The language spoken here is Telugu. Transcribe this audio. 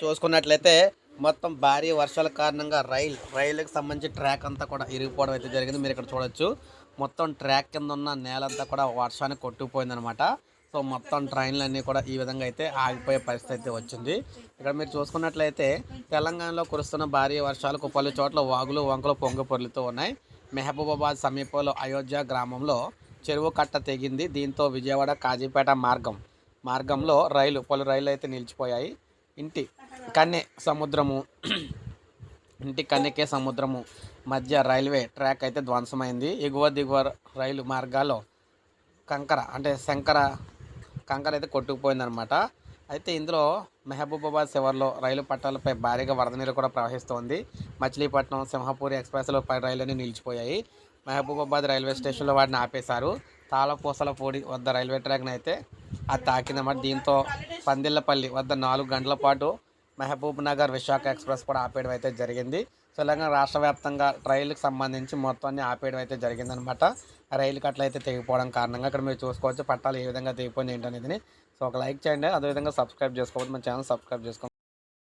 చూసుకున్నట్లయితే మొత్తం భారీ వర్షాల కారణంగా రైల్ రైలుకి సంబంధించి ట్రాక్ అంతా కూడా ఇరిగిపోవడం అయితే జరిగింది. మీరు ఇక్కడ చూడొచ్చు. మొత్తం ట్రాక్ కింద ఉన్న నేలంతా కూడా వర్షానికి కొట్టుకుపోయిందనమాట సో మొత్తం ట్రైన్లన్నీ కూడా ఈ విధంగా అయితే ఆగిపోయే పరిస్థితి అయితే వచ్చింది. ఇక్కడ మీరు చూసుకున్నట్లయితే తెలంగాణలో కురుస్తున్న భారీ వర్షాలకు పలు చోట్ల వాగులు వంకలు పొంగి పొర్లుతూ ఉన్నాయి. మెహబూబాబాద్ సమీపంలో అయోధ్య గ్రామంలో చెరువు కట్ట తెగింది. దీంతో విజయవాడ కాజీపేట మార్గం మార్గంలో రైలు పలు రైళ్ళు అయితే నిలిచిపోయాయి. ఇంటి కన్నె సముద్రము ఇంటి కన్నెకే సముద్రము మధ్య రైల్వే ట్రాక్ అయితే ధ్వంసమైంది. ఎగువ దిగువ రైలు మార్గాల్లో కంకర అంటే శంకర కంకర అయితే కొట్టుకుపోయిందనమాట అయితే ఇందులో మెహబూబాబాద్ శివర్లో రైలు పట్టాలపై భారీగా వరద నీరు కూడా ప్రవహిస్తోంది. మచిలీపట్నం సింహపూరి ఎక్స్ప్రెస్లో పై రైళ్ళన్నీ నిలిచిపోయాయి. మహబూబాబాద్ రైల్వే స్టేషన్లో వాటిని ఆపేశారు. తాళపూసల పొడి వద్ద రైల్వే ట్రాక్ని అయితే అది తాకిందన్నమాట. దీంతో పందిళ్ళపల్లి వద్ద నాలుగు గంటల పాటు మహబూబ్ నగర్ విశాఖ ఎక్స్ప్రెస్ కూడా ఆపేయడం అయితే జరిగింది. తెలంగాణ రాష్ట్ర వ్యాప్తంగా రైలుకి సంబంధించి మొత్తాన్ని ఆపేయడం అయితే జరిగిందనమాట రైలు కట్టలు అయితే తెగిపోవడం కారణంగా ఇక్కడ మీరు చూసుకోవచ్చు పట్టాలు ఏ విధంగా తెగిపోయింది ఏంటనేది సో ఒక లైక్ చేయండి అదేవిధంగా సబ్స్క్రైబ్ చేసుకోవచ్చు మన ఛానల్ సబ్స్క్రైబ్ చేసుకోండి.